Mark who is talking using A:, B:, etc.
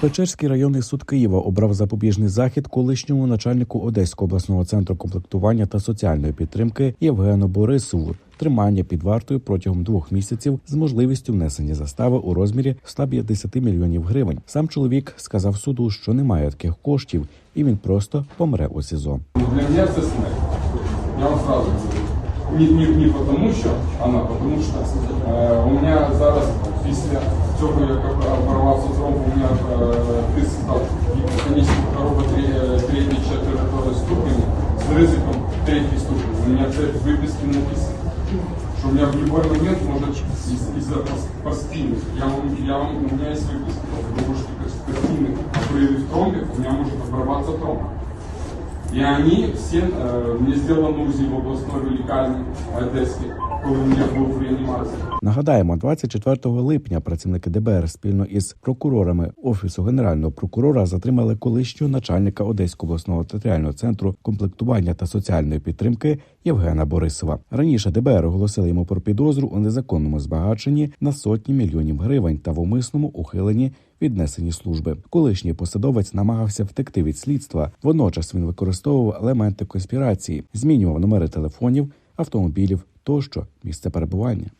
A: Печерський районний суд Києва обрав запобіжний захід колишньому начальнику Одеського обласного центру комплектування та соціальної підтримки Євгену Борисову. Тримання під вартою протягом двох місяців з можливістю внесення застави у розмірі 150 мільйонів гривень. Сам чоловік сказав суду, що немає таких коштів, і він просто помре у СІЗО.
B: Для меня это смерть. Я вам сразу. Не, не, не потому що она, потому що е, у мене зараз після цього, як оборвався зроб, у мене тиск став гіпотонічна хвороба тре- третьої четвертої ступені з ризиком третьої ступені. У мене це в виписці написано. Що у меня в любой момент может из- из-за пос- постійних, я вам, я вам, у меня есть выписка, потому что постійных обрыве в тромбе у меня может оборваться тромб. И они все, э, мне сделано УЗИ в областной лікарні Одеській, коли мене був.
A: Нагадаємо, 24 липня працівники ДБР спільно із прокурорами офісу генерального прокурора затримали колишнього начальника Одеського обласного територіального центру комплектування та соціальної підтримки Євгена Борисова. Раніше ДБР оголосили йому про підозру у незаконному збагаченні на сотні мільйонів гривень та в умисному ухиленні від несені служби. Колишній посадовець намагався втекти від слідства. Водночас він використовував елементи конспірації, змінював номери телефонів, автомобілів тощо місце перебування.